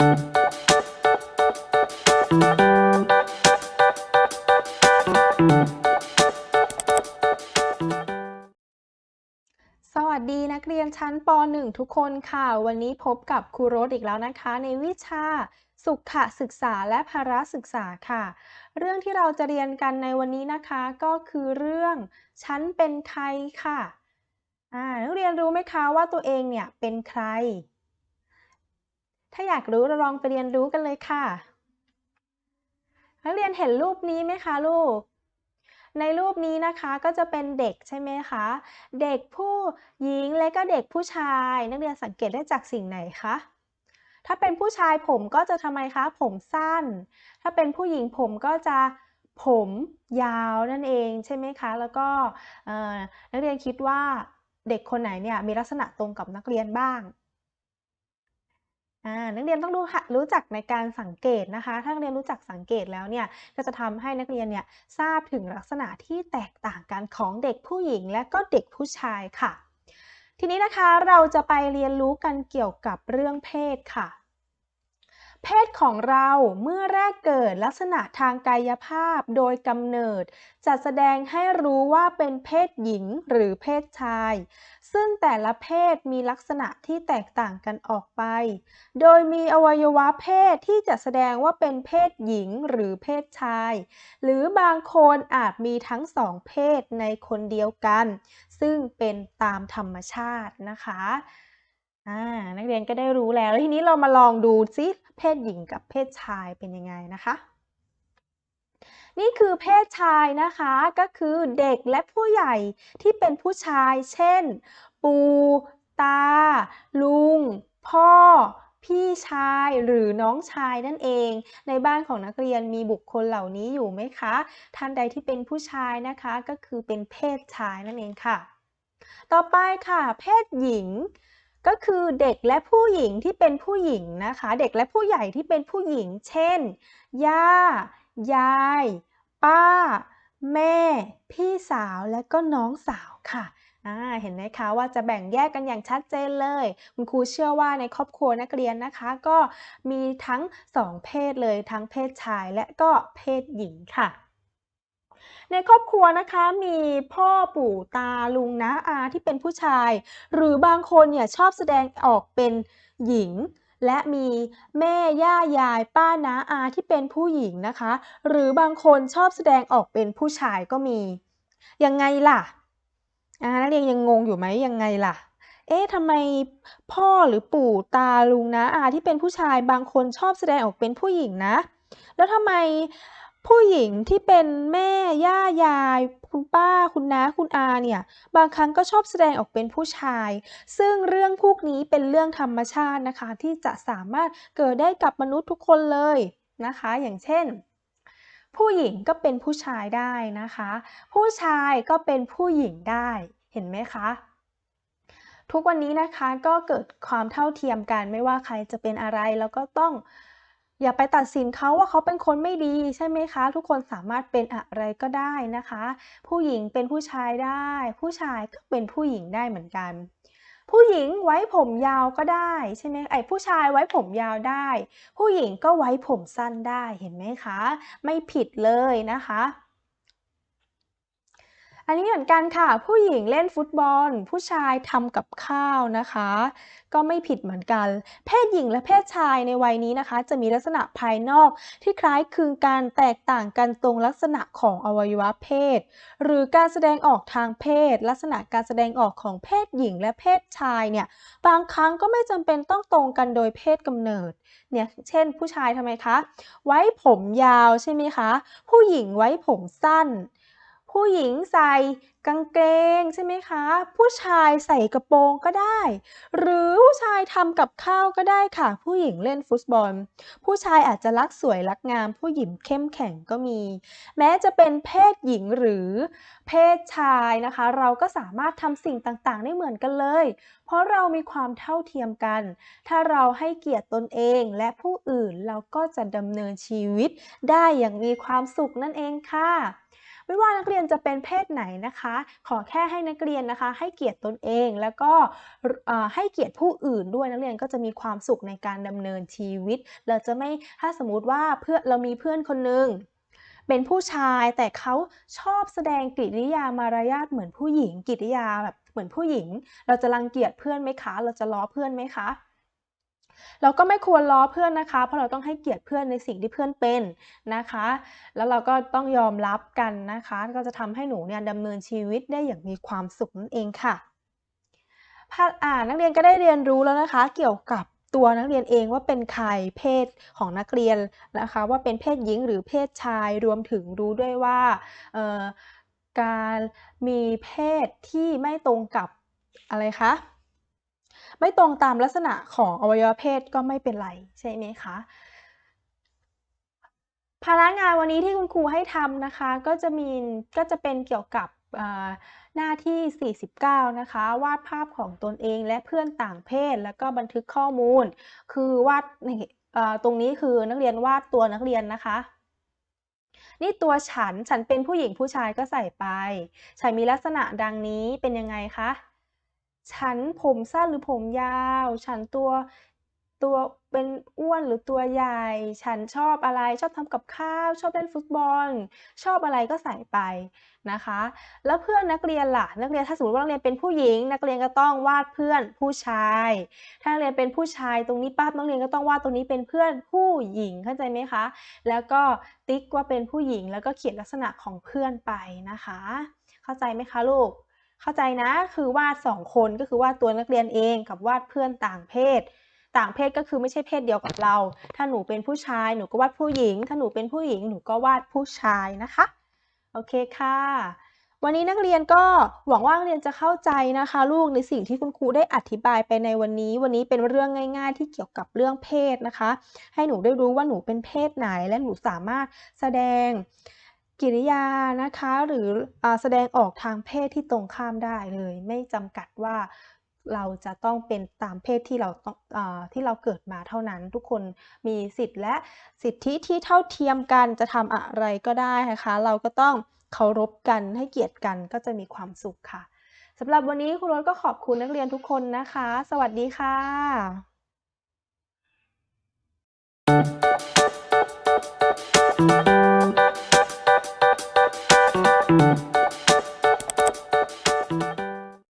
สวัสดีนักเรียนชั้นป .1 ทุกคนค่ะ วันนี้พบกับครูโรสอีกแล้วนะคะ ในวิชาสุขศึกษาและภาระศึกษาค่ะ เรื่องที่เราจะเรียนกันในวันนี้นะคะก็คือเรื่องฉันเป็นใครค่ะนักเรียนรู้ไหมคะว่าตัวเองเนี่ยเป็นใคร ถ้าอยากรู้เราลองไปเรียนรู้กันเลยค่ะ นักเรียนเห็นรูปนี้ไหมคะลูก ในรูปนี้นะคะก็จะเป็นเด็กใช่ไหมคะ เด็กผู้หญิงและก็เด็กผู้ชาย นักเรียนสังเกตได้จากสิ่งไหนคะถ้าเป็นผู้ชายผมก็จะทำไมคะ ผมสั้น ถ้าเป็นผู้หญิงผมก็จะผมยาวนั่นเองใช่ไหมคะ แล้วก็นักเรียนคิดว่าเด็กคนไหนเนี่ยมีลักษณะตรงกับนักเรียนบ้าง อ่านักเรียนต้องรู้รู้จักในการสังเกตนะคะ ถ้านักเรียนรู้จักสังเกตแล้วเนี่ยก็จะทำให้นักเรียนเนี่ยทราบถึงลักษณะที่แตกต่างกันของเด็กผู้หญิง และก็เด็กผู้ชายค่ะ ทีนี้นะคะเราจะไปเรียนรู้กันเกี่ยวกับเรื่องเพศค่ะ เพศของเราเมื่อแรกเกิดลักษณะทางกายภาพโดยกำเนิด จะแสดงให้รู้ว่าเป็นเพศหญิงหรือเพศชาย ซึ่งแต่ละเพศมีลักษณะที่แตกต่างกันออกไป โดยมีอวัยวะเพศที่จะแสดงว่าเป็นเพศหญิงหรือเพศชาย หรือบางคนอาจมีทั้งสองเพศในคนเดียวกัน ซึ่งเป็นตามธรรมชาตินะคะ อ่านักเรียนก็ได้รู้แล้ว แล้วทีนี้เรามาลองดูซิเพศหญิงกับเพศชายเป็นยังไงนะคะ นี่คือเพศชายนะคะก็คือเด็กและผู้ใหญ่ที่เป็นผู้ชาย เช่น ปู่ตา ลุง พ่อพี่ชายหรือน้องชายนั่นเอง ในบ้านของนักเรียนมีบุคคลเหล่านี้อยู่ไหมคะ ท่านใดที่เป็นผู้ชายนะคะก็คือเป็นเพศชายนั่นเองค่ะ ต่อไปค่ะ เพศหญิง ก็คือเด็กและผู้หญิงที่เป็นผู้หญิงนะคะ เด็กและผู้ใหญ่ที่เป็นผู้หญิง เช่น ย่า ยาย ป้า แม่ พี่สาวและก็น้องสาวค่ะเห็นไหมคะว่าจะแบ่งแยกกันอย่างชัดเจนเลย คุณครูเชื่อว่าในครอบครัวนักเรียนนะคะ ก็มีทั้งสองเพศเลยทั้งเพศชายและก็เพศหญิงค่ะ ในครอบครัวนะคะมีพ่อปู่ตาลุงน้าอาที่เป็นผู้ชาย หรือบางคนเนี่ยชอบแสดงออกเป็นหญิง และมีแม่ย่ายายป้าน้าอาที่เป็นผู้หญิงนะคะ หรือบางคนชอบแสดงออกเป็นผู้ชายก็มียังไงล่ะอ่านักเรียนยังงงอยู่ไหมยังไงล่ะเอ๊ะทำไมพ่อหรือปู่ตาลุงน้าอาที่เป็นผู้ชายบางคนชอบแสดงออกเป็นผู้หญิงนะ แล้วทำไม ผู้หญิงที่เป็นแม่ ย่า ยาย คุณป้า คุณน้า คุณอาเนี่ย บางครั้งก็ชอบแสดงออกเป็นผู้ชาย ซึ่งเรื่องพวกนี้เป็นเรื่องธรรมชาตินะคะ ที่จะสามารถเกิดได้กับมนุษย์ทุกคนเลยนะคะ อย่างเช่น ผู้หญิงก็เป็นผู้ชายได้นะคะ ผู้ชายก็เป็นผู้หญิงได้ เห็นไหมคะ ทุกวันนี้นะคะก็เกิดความเท่าเทียมกันไม่ว่าใครจะเป็นอะไรแล้วก็ต้อง อย่าไปตัดสินเขาว่าเขาเป็นคนไม่ดีใช่ไหมคะ ทุกคนสามารถเป็นอะไรก็ได้นะคะ ผู้หญิงเป็นผู้ชายได้ ผู้ชายก็เป็นผู้หญิงได้เหมือนกัน ผู้หญิงไว้ผมยาวก็ได้ใช่ไหมไอ้ผู้ชายไว้ผมยาวได้ ผู้หญิงก็ไว้ผมสั้นได้เห็นไหมคะ ไม่ผิดเลยนะคะ อันนี้เหมือนกันค่ะ ผู้หญิงเล่นฟุตบอล ผู้ชายทำกับข้าวนะคะ ก็ไม่ผิดเหมือนกัน เพศหญิงและเพศชายในวัยนี้นะคะ จะมีลักษณะภายนอกที่คล้ายคลึงกันแตกต่างกันตรงลักษณะของอวัยวะเพศ หรือการแสดงออกทางเพศ ลักษณะการแสดงออกของเพศหญิงและเพศชายเนี่ยบางครั้งก็ไม่จำเป็นต้องตรงกันโดยเพศกำเนิดเนี่ยเช่น ผู้ชายทำไมคะ ไว้ผมยาวใช่ไหมคะ ผู้หญิงไว้ผมสั้น ผู้หญิงใส่กางเกงใช่ไหมคะ ผู้ชายใส่กระโปรงก็ได้ หรือผู้ชายทำกับข้าวก็ได้ค่ะ ผู้หญิงเล่นฟุตบอล ผู้ชายอาจจะรักสวยรักงาม ผู้หญิงเข้มแข็งก็มี แม้จะเป็นเพศหญิงหรือเพศชายนะคะ เราก็สามารถทำสิ่งต่างๆ ได้เหมือนกันเลย เพราะเรามีความเท่าเทียมกัน ถ้าเราให้เกียรติตนเองและผู้อื่นเราก็จะดำเนินชีวิตได้อย่างมีความสุขนั่นเองค่ะ ไม่ว่านักเรียนจะเป็นเพศไหนนะคะ ขอแค่ให้นักเรียนนะคะ ให้เกียรติตนเองแล้วก็ให้เกียรติผู้อื่นด้วยนักเรียนก็จะมีความสุขในการดำเนินชีวิต เราจะไม่ถ้าสมมุติว่าเพื่อเรามีเพื่อนคนหนึ่งเป็นผู้ชายแต่เขาชอบแสดงกิริยามารยาทเหมือนผู้หญิงกิริยาแบบเหมือนผู้หญิง เราจะรังเกียจเพื่อนไหมคะ?เราจะล้อเพื่อนไหมคะ? เราก็ไม่ควรล้อเพื่อนนะคะ เพราะเราต้องให้เกียรติเพื่อนในสิ่งที่เพื่อนเป็นนะคะ แล้วเราก็ต้องยอมรับกันนะคะ ก็จะทำให้หนูเนี่ยดำเนินชีวิตได้อย่างมีความสุขนั่นเองค่ะพาอ่านักเรียนก็ได้เรียนรู้แล้วนะคะ เกี่ยวกับตัวนักเรียนเองว่าเป็นใครเพศของนักเรียนนะคะ ว่าเป็นเพศหญิงหรือเพศชายรวมถึงรู้ด้วยว่าการมีเพศที่ไม่ตรงกับอะไรคะ ไม่ตรงตามลักษณะของอวัยวะเพศก็ไม่เป็นไรใช่ไหมคะ?ภาระงานวันนี้ที่คุณครูให้ทำนะคะ ก็จะมีก็จะเป็นเกี่ยวกับหน้าที่ 49 นะคะ วาดภาพของตนเองและเพื่อนต่างเพศ แล้วก็บันทึกข้อมูล คือวาดตรงนี้คือนักเรียนวาดตัวนักเรียนนะคะ นี่ตัวฉันฉันเป็นผู้หญิงผู้ชายก็ใส่ไป ฉันมีลักษณะดังนี้เป็นยังไงคะ? ฉันผมสั้นหรือผมยาว ฉันตัวตัวเป็นอ้วนหรือตัวใหญ่ ฉันชอบอะไรชอบทำกับข้าว ชอบเล่นฟุตบอล ชอบอะไรก็ใส่ไปนะคะ แล้วเพื่อนนักเรียนล่ะ นักเรียนถ้าสมมติว่านักเรียนเป็นผู้หญิง นักเรียนก็ต้องวาดเพื่อนผู้ชาย ถ้านักเรียนเป็นผู้ชายตรงนี้ปั๊บนักเรียนก็ต้องวาดตรงนี้เป็นเพื่อนผู้หญิงเข้าใจไหมคะ?แล้วก็ติ๊กว่าเป็นผู้หญิงแล้วก็เขียนลักษณะของเพื่อนไปนะคะ เข้าใจไหมคะลูก? เข้าใจนะคือวาด 2 คนก็คือวาดตัวนักเรียนเองกับวาดเพื่อนต่างเพศ ต่างเพศก็คือไม่ใช่เพศเดียวกับเรา ถ้าหนูเป็นผู้ชายหนูก็วาดผู้หญิง ถ้าหนูเป็นผู้หญิงหนูก็วาดผู้ชายนะคะโอเคค่ะ วันนี้นักเรียนก็หวังว่านักเรียนจะเข้าใจนะคะ ลูกในสิ่งที่คุณครูได้อธิบายไปในวันนี้ วันนี้เป็นเรื่องง่าย ๆ ที่เกี่ยวกับเรื่องเพศนะคะ ให้หนูได้รู้ว่าหนูเป็นเพศไหนและหนูสามารถแสดง กิริยานะคะหรืออแสดงออกทางเพศที่ตรงข้ามได้เลย ไม่จำกัดว่าเราจะต้องเป็นตามเพศที่เราต้องอที่เราเกิดมาเท่านั้น ทุกคนมีสิทธิ์และสิทธิที่เท่าเทียมกันจะทำอะไรก็ได้นะคะ เราก็ต้องเคารพกันให้เกียรติกันก็จะมีความสุขค่ะสำหรับวันนี้ครูรสก็ขอบคุณนักเรียนทุกคนนะคะ สวัสดีค่ะ